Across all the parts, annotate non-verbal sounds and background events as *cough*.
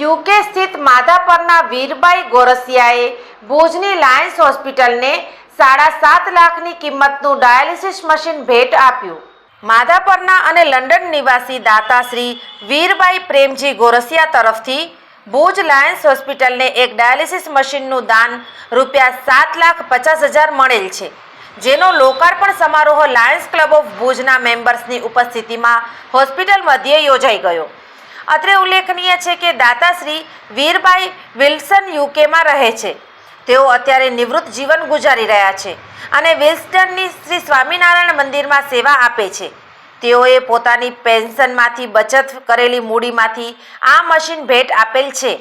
UK સ્થિત માધાપરના વીરબાઈ ગોરસિયાએ ભુજની લાયન્સ હોસ્પિટલને સાડા સાત લાખની કિંમતનું ડાયાલિસિસ મશીન ભેટ આપ્યું. માધાપરના અને લંડન નિવાસી દાતા શ્રી વીરબાઈ પ્રેમજી ગોરસિયા તરફથી ભુજ લાયન્સ હોસ્પિટલને એક ડાયાલિસિસ મશીનનું દાન રૂપિયા સાત લાખ પચાસ હજાર મળેલ છે. જેનો લોકાર્પણ સમારોહ લાયન્સ ક્લબ ઓફ ભુજના મેમ્બર્સની ઉપસ્થિતિમાં હોસ્પિટલ મધ્યે યોજાઈ ગયો. અત્રે ઉલ્લેખનીય છે કે દાતાશ્રી વીરબાઈ વિલ્સન યુકેમાં રહે છે. તેઓ અત્યારે નિવૃત્ત જીવન ગુજારી રહ્યા છે અને વિલ્સટનની શ્રી સ્વામિનારાયણ મંદિરમાં સેવા આપે છે. તેઓએ પોતાની પેન્શનમાંથી બચત કરેલી મૂડીમાંથી આ મશીન ભેટ આપેલ છે.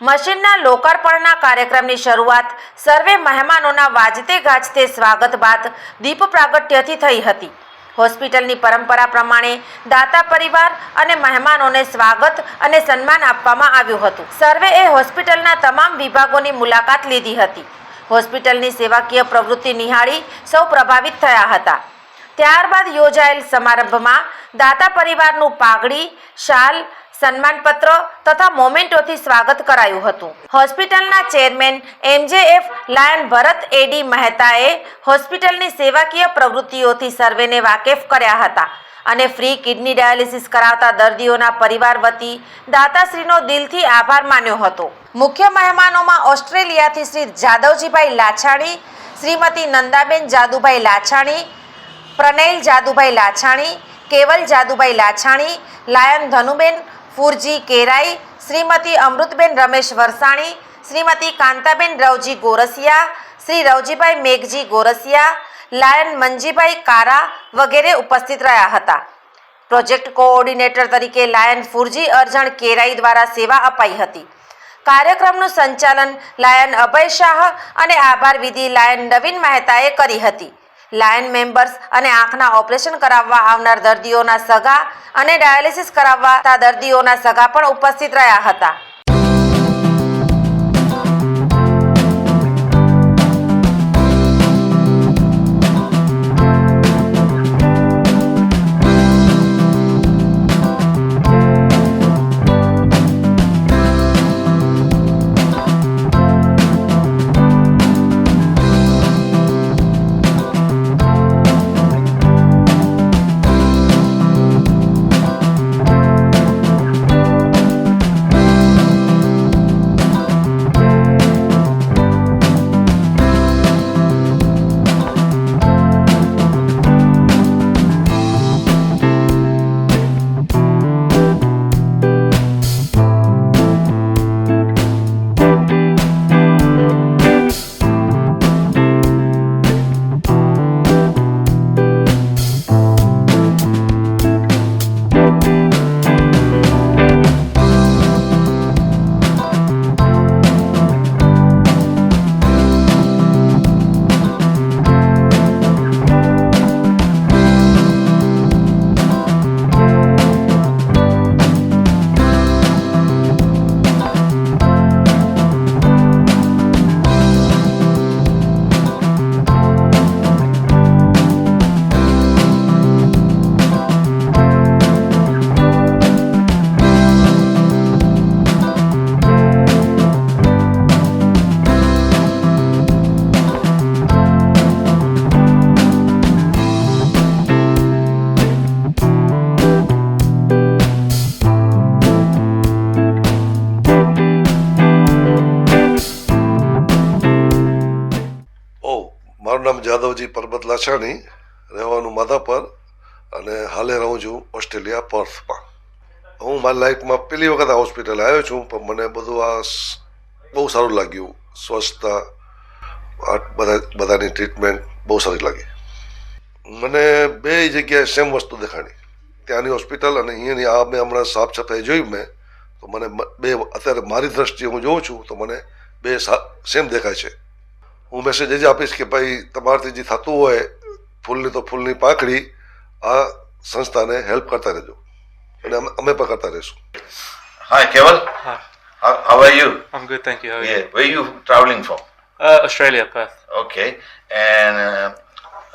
મશીનના લોકાર્પણના કાર્યક્રમની શરૂઆત સર્વે મહેમાનોના વાજતે ગાજતે સ્વાગત બાદ દીપ પ્રાગટ્યથી થઈ હતી. હોસ્પિટલની પરંપરા પ્રમાણે દાતા પરિવાર અને મહેમાનોને સ્વાગત અને સન્માન આપવામાં આવ્યું હતું. સર્વેએ હોસ્પિટલના તમામ વિભાગોની મુલાકાત લીધી હતી. હોસ્પિટલની સેવાકીય પ્રવૃત્તિ નિહાળી સૌ પ્રભાવિત થયા હતા. ત્યારબાદ યોજાયેલ સમારંભમાં દાતા પરિવારનું પાઘડી, શાલ સન્માનપત્ર તથા મોમેન્ટોથી સ્વાગત કરાયું હતું. હોસ્પિટલના ચેરમેન એમજેએફ લાયન ભરત એડી મહેતાએ હોસ્પિટલની સેવાકીય પ્રવૃત્તિઓથી સર્વેને વાકેફ કર્યા હતા અને ફ્રી કિડની ડાયાલિસિસ કરાવતા દર્દીઓના પરિવાર વતી દાતાશ્રીનો દિલથી આભાર માન્યો હતો. મુખ્ય મહેમાનોમાં ઓસ્ટ્રેલિયાથી શ્રી જાદવજીભાઈ લાછાણી, શ્રીમતી નંદાબેન જાદુભાઈ લાછાણી પ્રનૈલ જાદુભાઈ લાછાણી, કેવલ જાદુભાઈ લાછાણી, લાયન ધનુબેન ફુરજી કેરાઈ, શ્રીમતી અમૃતબેન રમેશ વરસાણી, શ્રીમતી કાંતાબેન રવજી ગોરસિયા, શ્રી રવજીભાઈ મેઘજી ગોરસિયા, લાયન મંજીભાઈ કારા વગેરે ઉપસ્થિત રહ્યા હતા. પ્રોજેક્ટ કોઓર્ડિનેટર તરીકે લાયન ફૂરજી અરજણ કેરાઈ દ્વારા સેવા અપાઈ હતી. કાર્યક્રમનું સંચાલન લાયન અભય શાહ અને આભાર વિધિ લાયન નવીન મહેતાએ કરી હતી. લાયન મેમ્બર્સ અને આંખના ઓપરેશન કરાવવા આવનાર દર્દીઓના સગા અને ડાયાલિસિસ કરાવવા દર્દીઓના સગા પણ ઉપસ્થિત રહ્યા હતા. લાછાણી રહેવાનું માધાપર અને હાલે રહું છું ઓસ્ટ્રેલિયા પર્થમાં. હું મારી લાઈફમાં પહેલી વખત આ હોસ્પિટલ આવ્યો છું, પણ મને બધું આ બહુ સારું લાગ્યું. સ્વચ્છતા આ બધા, બધાની ટ્રીટમેન્ટ બહુ સારી લાગી. મને બે જગ્યાએ સેમ વસ્તુ દેખાણી ત્યાંની હોસ્પિટલ અને અહીંયાની આ મેં હમણાં સાફ સફાઈ જોઈ મેં, તો મને બે, અત્યારે મારી દ્રષ્ટિએ હું જોઉં છું, તો મને બે સેમ દેખાય છે. હું મેસેજ જ આપીશ કે ભાઈ તમારાથી જે થતું હોય ફૂલની તો ફૂલની પાંખડી આ સંસ્થાને હેલ્પ કરતા રહેજો અને અમે અમે પણ કરતા રહીશું Hi, Keval. Hi, How, how are you? I'm good, thank you. How are Yeah. you? Where you traveling from? Uh, Australia, Perth. Okay. And uh,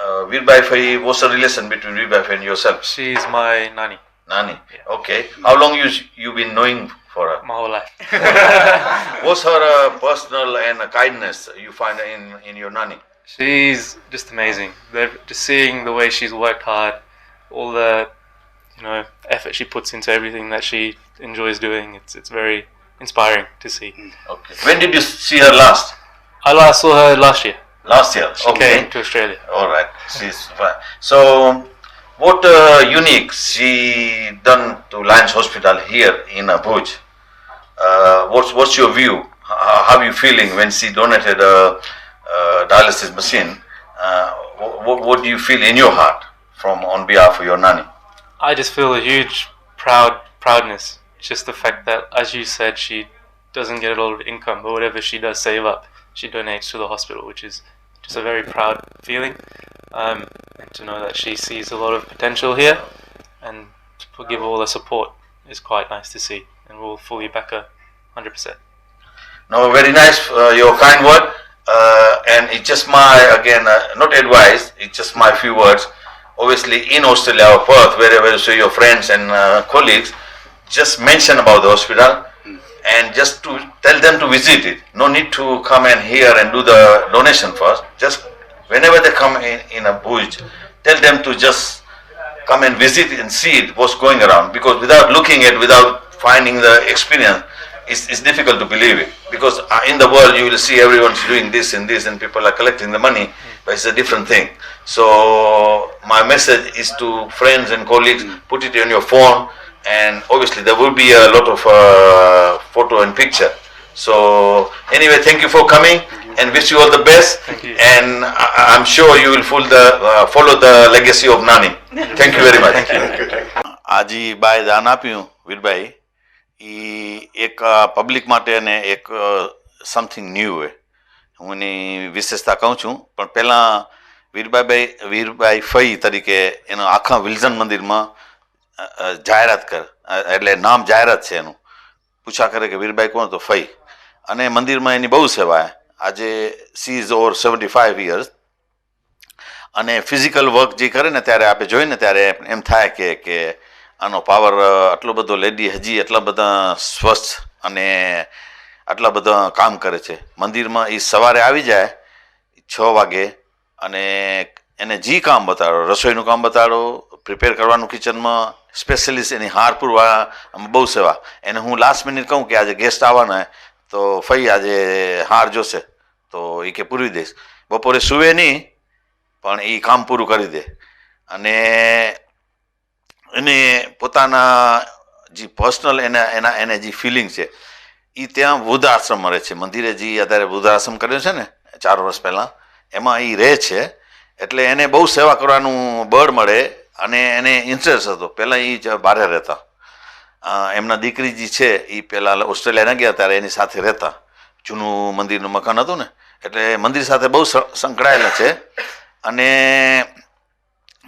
uh, Veerbai Fai, what's the relation between Veerbai Fai and yourself? She's my nanny Nani. Okay. How long you you been knowing for her? my whole life. *laughs* What's her uh, personal and uh, kindness you find in in your nanny? she's just amazing. They're just seeing the way she's worked hard, all the you know effort she puts into everything that she enjoys doing. It's it's very inspiring to see. Okay. When did you see her last? I last saw her last year. Last year. She okay. came to Australia. All right. She's fine. So, what uh, unique she done to Lions Hospital here in Abuja? Uh, what's what's your view? How, are you feeling when she donated a, a dialysis machine? Uh, what, what do you feel in your heart from on behalf of your nanny? I just feel a huge proud proudness. Just the fact that, as you said, she doesn't get a lot of income, but whatever she does save up, she donates to the hospital, which is just a very proud feeling. Um, and to know that she sees a lot of potential here, and to give all the support is quite nice to see, and we'll fully back her, hundred percent. No, very nice, uh, your kind word. Uh, and it's just my, again, uh, not advice, it's just my few words. Obviously, in Australia or Perth, wherever you see your friends and uh, colleagues, just mention about the hospital and just to tell them to visit it. No need to come and here and do the donation first. Just whenever they come in, in a Bhuj, tell them to just come and visit and see it, what's going around. Because without looking at, without finding the experience, it's, it's difficult to believe it. Because uh, in the world, you will see everyone's doing this and this, and people are collecting the money, but it's a different thing. So, my message is to friends and colleagues put it on your phone, and obviously, there will be a lot of uh, photo and picture. So, anyway, thank you for coming and wish you all the best. Thank you. And I, I'm sure you will follow the, uh, follow the legacy of Nani. Thank you very much. આજે by દાન આપ્યું વીરભાઈ એ એક public માટે અને એક something new હોય હું એની વિશેષતા કહું છું. પણ પહેલાં વીરબાઈભાઈ વીરબાઈ ફઈ તરીકે એનો આખા વિલ્ઝન મંદિરમાં જાહેરાત કર એટલે નામ જાહેરાત છે એનું. પૂછા કરે કે વીરબાઈ કોણ? તો ફઈ. અને મંદિરમાં એની બહુ સેવા. આજે she is over seventy five years અને ફિઝિકલ વર્ક જે કરે ને ત્યારે આપણે જોઈએ ને ત્યારે એમ થાય કે કે આનો પાવર આટલો બધો લેડી હજી એટલા બધા સ્વસ્થ અને આટલા બધા કામ કરે છે. મંદિરમાં એ સવારે આવી જાય, છ વાગે, અને એને જે કામ બતાડો, રસોઈનું કામ બતાડો પ્રિપેર કરવાનું કિચનમાં સ્પેશિયલિસ્ટ એની હાર પૂરવા બહુ સેવા. એને હું લાસ્ટ મિનિટ કહું કે આજે ગેસ્ટ આવવાના તો ફઈ આજે હાર જોશે, તો એ કે પૂરી દઈશ. બપોરે સુવે નહીં પણ એ કામ પૂરું કરી દે. અને એને પોતાના જે પર્સનલ એના એના, એને જે ફિલિંગ છે એ ત્યાં વૃદ્ધાશ્રમ મળે છે. મંદિરે જે અત્યારે વૃદ્ધાશ્રમ કર્યો છે ને, ચાર વર્ષ પહેલાં, એમાં એ રહે છે. એટલે એને બહુ સેવા કરવાનું બળ મળે અને એને ઇન્ટરેસ્ટ હતો. પહેલાં એ જ બહાર રહેતા. એમના દીકરી જે છે એ પહેલાં ઓસ્ટ્રેલિયા ન ગયા ત્યારે એની સાથે રહેતા. જૂનું મંદિરનું મકાન હતું ને, એટલે મંદિર સાથે બહુ સંકળાયેલા છે. અને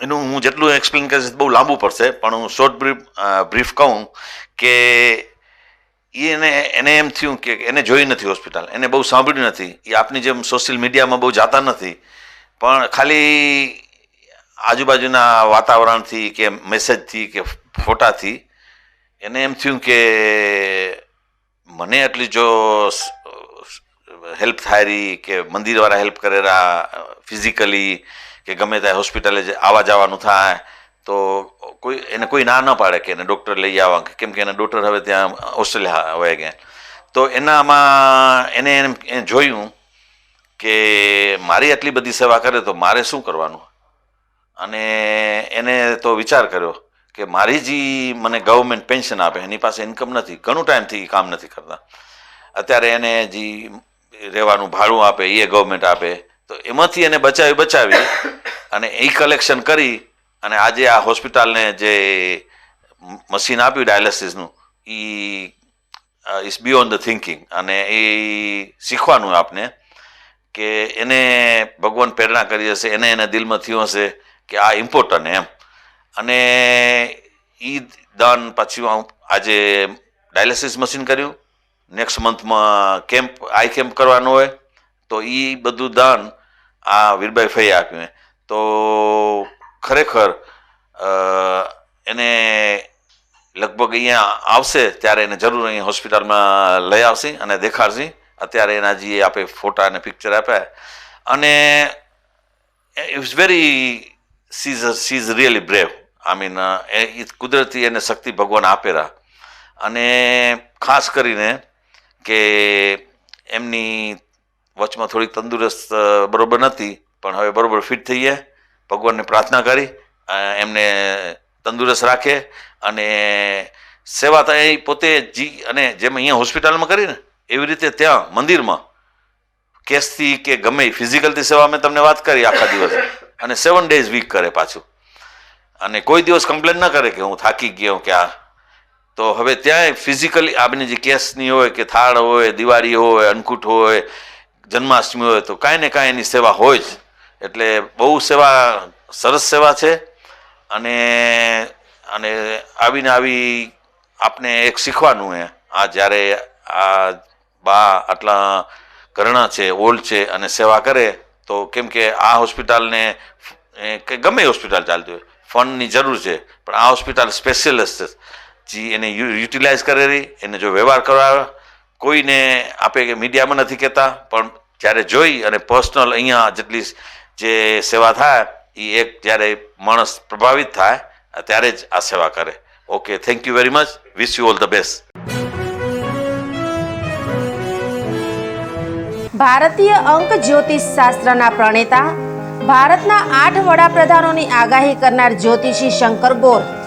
એનું હું જેટલું એક્સપ્લેન કરીશ બહુ લાંબુ પડશે પણ હું શોર્ટ બ્રીફ બ્રીફ કહું કે એને એને એમ થયું કે એને જોઈ નથી હોસ્પિટલ એને બહુ સાંભળ્યું નથી એ આપની જેમ સોશિયલ મીડિયામાં બહુ જાતા નથી પણ ખાલી આજુબાજુના વાતાવરણથી કે મેસેજથી કે ફોટાથી એને એમ થયું કે મને એટલી જો હેલ્પ થાય રહી કે મંદિરવાળા હેલ્પ કરેલા ફિઝિકલી કે ગમે ત્યાં હોસ્પિટલે આવવા જવાનું થાય, તો કોઈ, એને કોઈ ના ન પાડે કે એને ડૉક્ટર લઈ આવવા કેમ કે એને ડૉક્ટર હવે ત્યાં ઓસ્ટ્રેલિયા હવે ગયા તો એનામાં એને એમ જોયું કે મારી આટલી બધી સેવા કરે તો મારે શું કરવાનું? અને એને તો વિચાર કર્યો કે મારી જે મને ગવર્મેન્ટ પેન્શન આપે, એની પાસે ઇન્કમ નથી, ઘણું ટાઈમથી કામ નથી કરતા. અત્યારે એને જે રહેવાનું, ભાડું આપે એ ગવર્મેન્ટ આપે. તો એમાંથી એને બચાવી બચાવી અને એ કલેક્શન કરી અને આજે આ હોસ્પિટલને જે મશીન આપ્યું ડાયાલિસિસનું એ ઇઝ બિયોન્ડ ધ થિંકિંગ અને એ શીખવાનું આપને કે એને ભગવાન પ્રેરણા કરી હશે, એને એને દિલમાં થયું હશે કે આ ઇમ્પોર્ટન્ટ એમ. અને એ દાન પછી આજે ડાયાલિસિસ મશીન કર્યું. નેક્સ્ટ મંથમાં કેમ્પ આઈ કેમ્પ કરવાનો હોય, તો એ બધું દાન આ વીરબાઈ ફઈ આપ્યું તો ખરેખર એને લગભગ અહીંયા આવશે ત્યારે એને જરૂર અહીંયા હોસ્પિટલમાં લઈ આવશે અને દેખાડશે. અત્યારે એના જે આપે ફોટા અને પિક્ચર આપ્યા. અને it's very she's she's really brave I mean એ કુદરતી એને શક્તિ ભગવાન આપેલા. અને ખાસ કરીને કે એમની વચમાં થોડીક તંદુરસ્ત બરોબર નથી, પણ હવે બરોબર ફિટ થઈ ગયા. ભગવાનને પ્રાર્થના કરી એમને તંદુરસ્ત રાખે અને સેવા તો પોતે જી, અને જેમ અહીંયા હોસ્પિટલમાં કરી ને, એવી રીતે ત્યાં મંદિરમાં કેસથી કે ગમે ફિઝિકલથી સેવા મેં તમને વાત કરી આખા દિવસ. અને સેવન ડેઝ વીક કરે પાછું. અને કોઈ દિવસ કમ્પ્લેન ના કરે કે હું થાકી ગયો કે આ. તો હવે ત્યાં ફિઝિકલી આપણી જે કેસની હોય કે થાળ હોય, દિવાળી હોય અન્નકૂટ હોય જન્માષ્ટમી હોય તો કાંઈ ને કાંઈ એની સેવા હોય જ. એટલે બહુ સેવા, સરસ સેવા છે. અને અને આવીને આવી આપને એક શીખવાનું હે. આ જ્યારે આ બા આટલા કરણા છે, ઓલ્ડ છે અને સેવા કરે, તો કેમ કે આ હોસ્પિટલને કે ગમે હોસ્પિટલ ચાલતી હોય. ફંડની જરૂર છે, પણ આ હોસ્પિટલ સ્પેશિયલિસ્ટ જે એને યુટિલાઇઝ કરેલી, એને જો વ્યવહાર કરવા કોઈને આપે કે મીડિયામાં નથી કહેતા, પણ જ્યારે જોઈ અને પર્સનલ અહીંયા જેટલી જે સેવા થાય એ એક જ્યારે માણસ પ્રભાવિત થાય, ત્યારે જ આ સેવા કરે. Okay thank you very much wish you all the best ભારતીય અંક જ્યોતિષ શાસ્ત્રના પ્રણેતા, ભારતના આઠ વડાપ્રધાનોની આગાહી કરનાર જ્યોતિષી શંકર ગોર.